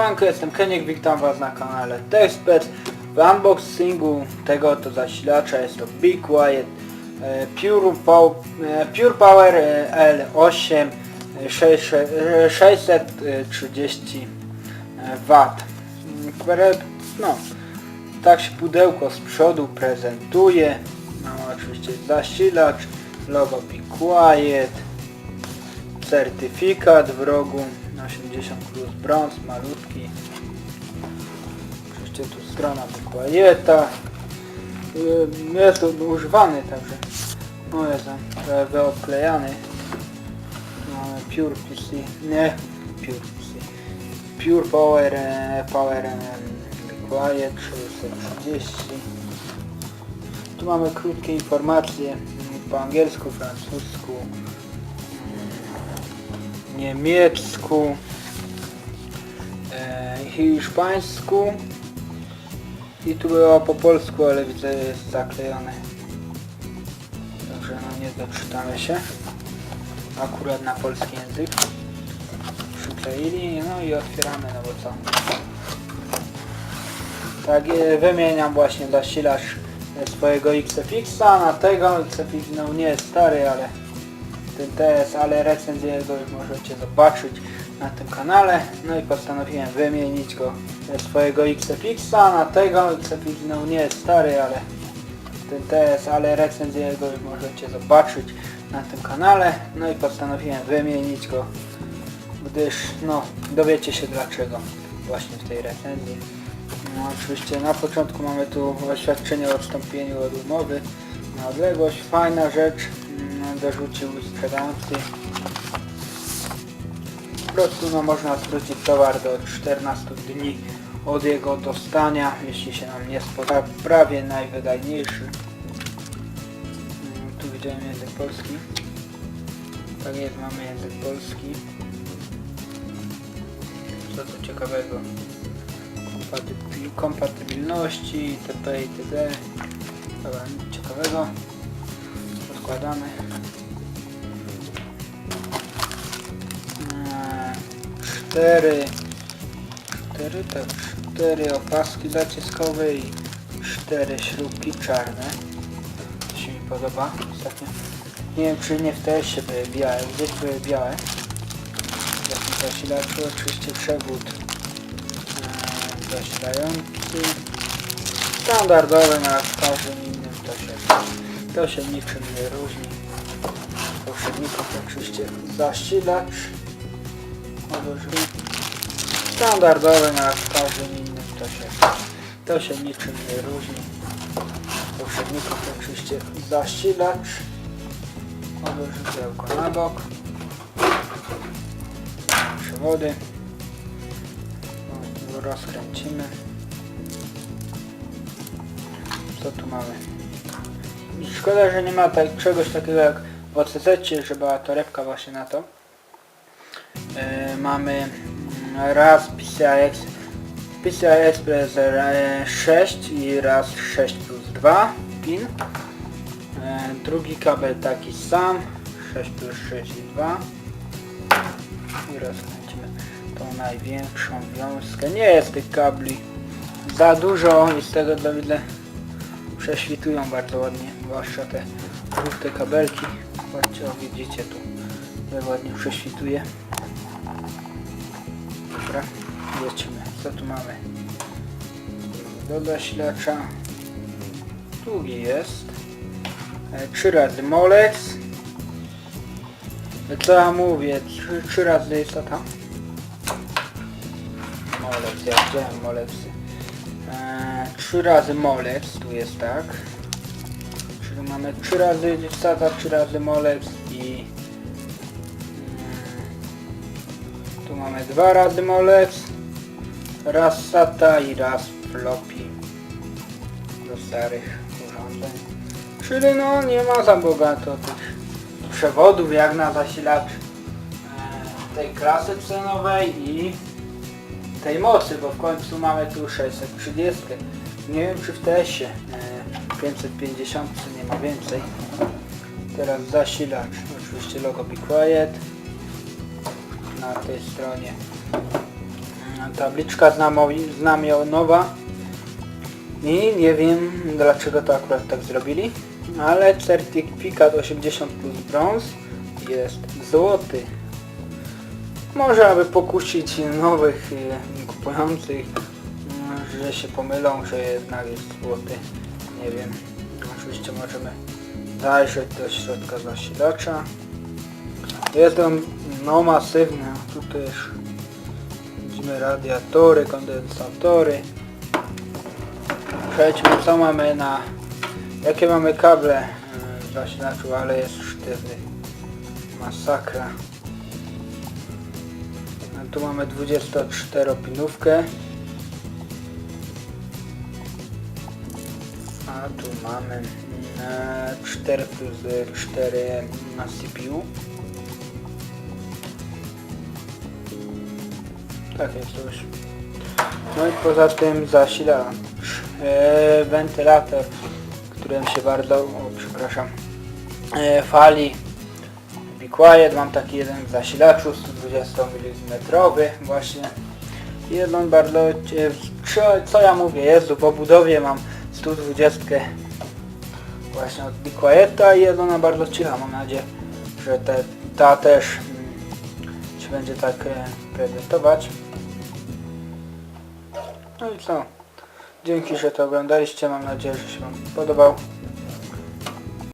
Siemanko, jestem Keniek, witam was na kanale TechSpec. W unboxingu tego to zasilacza jest to Be Quiet e, Pure, e, Pure Power e, L8 e, sześć- e, 630 W. No, tak się pudełko z przodu prezentuje. Mamy oczywiście zasilacz, logo Be Quiet, certyfikat w rogu 80 plus brąz, malutki. Oczywiście tu strona Quieta. Jest używany także. O jest wyoklejany. Mamy Pure PC, nie Pure PC. Pure Power, Power Quiet 630. Tu mamy krótkie informacje po angielsku, francusku, niemiecku, e, hiszpańsku i tu było po polsku, ale widzę jest zaklejone. Także no nie doczytamy się. Akurat na polski język. Przykleili, no i otwieramy, no bo co. Tak, e, wymieniam właśnie zasilacz e, swojego XFX-a na tego. XFX no nie jest stary, ale TS, ale recenzję go już możecie zobaczyć na tym kanale. No i postanowiłem wymienić go ze swojego XFX-a na tego. XFX no nie jest stary, ale ten TS, ale recenzję go już możecie zobaczyć na tym kanale. No i postanowiłem wymienić go, gdyż no dowiecie się dlaczego właśnie w tej recenzji. No oczywiście na początku mamy tu oświadczenie o odstąpieniu od umowy na odległość. Fajna rzecz, dorzucił sprzedający. Po prostu no, można zwrócić towar do 14 dni od jego dostania, jeśli się nam nie spodoba. Prawie najwydajniejszy. Mm, Tu widziałem język polski. Tak jest, mamy język polski. Co tu ciekawego? Kompatybil- kompatybilności itp. itd. Dobra, nic ciekawego. Odkładamy. Eee, Cztery. Cztery, tak, cztery opaski zaciskowe i cztery śrubki czarne. To się mi podoba ostatnio. Nie wiem czy nie w TS-ie były białe, gdzieś były białe. Zasilaczu oczywiście przewód eee, zasilający. Standardowy, w każdym innym to się, to się niczym nie różni. Poprzedników oczywiście zasilacz. Odłożymy. Standardowy, no w każdym innym to się, to się niczym nie różni. Poprzedników oczywiście zasilacz. Odłożymy działko na bok. Przewody. O, tu Rozkręcimy. Co tu mamy? Szkoda, że nie ma tak, czegoś takiego jak w OCZ, że była torebka właśnie na to. E, mamy mm, raz PCI, PCI Express e, 6 i raz 6 plus 2 pin. E, drugi kabel taki sam, 6 plus 6 i 2. I rozkręcimy tą największą wiązkę. Nie jest tych kabli za dużo i z tego dla widzę prześwitują bardzo ładnie, zwłaszcza te żółte kabelki. Patrzcie, o widzicie tu, jak ładnie prześwituje. Dobra, lecimy. Co tu mamy? Do zasilacza. Długi jest. E, Trzy razy Molex. E, Co ja mówię? Trzy, trzy razy jest to tam. Molex, ja widziałem Molexy. Eee, trzy razy Molex, tu jest tak. Czyli mamy trzy razy SATA, trzy razy Molex i mm, tu mamy dwa razy Molex, raz SATA i raz floppy do starych urządzeń. Czyli no nie ma za bogato tych przewodów jak na zasilacz e, tej klasy cenowej i tej mocy, bo w końcu mamy tu 630. Nie wiem czy w TS-ie e, 550 nie ma więcej. Teraz zasilacz, oczywiście logo Be Quiet. Na tej stronie tabliczka znamo- znamionowa i nie wiem dlaczego to akurat tak zrobili, ale certyfikat 80 plus brąz jest złoty. Może aby pokusić nowych kupujących, że się pomylą, że jednak jest złoty. Nie wiem. Oczywiście możemy zajrzeć do środka zasilacza. Jest on no masywny. Tu też widzimy radiatory, kondensatory. Przejdźmy co mamy na... Jakie mamy kable e, w zasilaczu, ale jest sztywny. Masakra. Tu mamy 24 pinówkę. A tu mamy e, 4 plus 4 na CPU. Tak jest już. No i poza tym zasilacz, e, wentylator, którym się bardzo, o, przepraszam, e, fali Quiet. Mam taki jeden w zasilaczu 120 mm właśnie. Jeden bardzo, e, co, co ja mówię, Jezu, po budowie mam 120 właśnie od Be Quieta i jest ona bardzo cicha. Mam nadzieję, że te, ta też mm, się będzie tak e, prezentować. No i co? Dzięki, że to oglądaliście. Mam nadzieję, że się Wam podobał.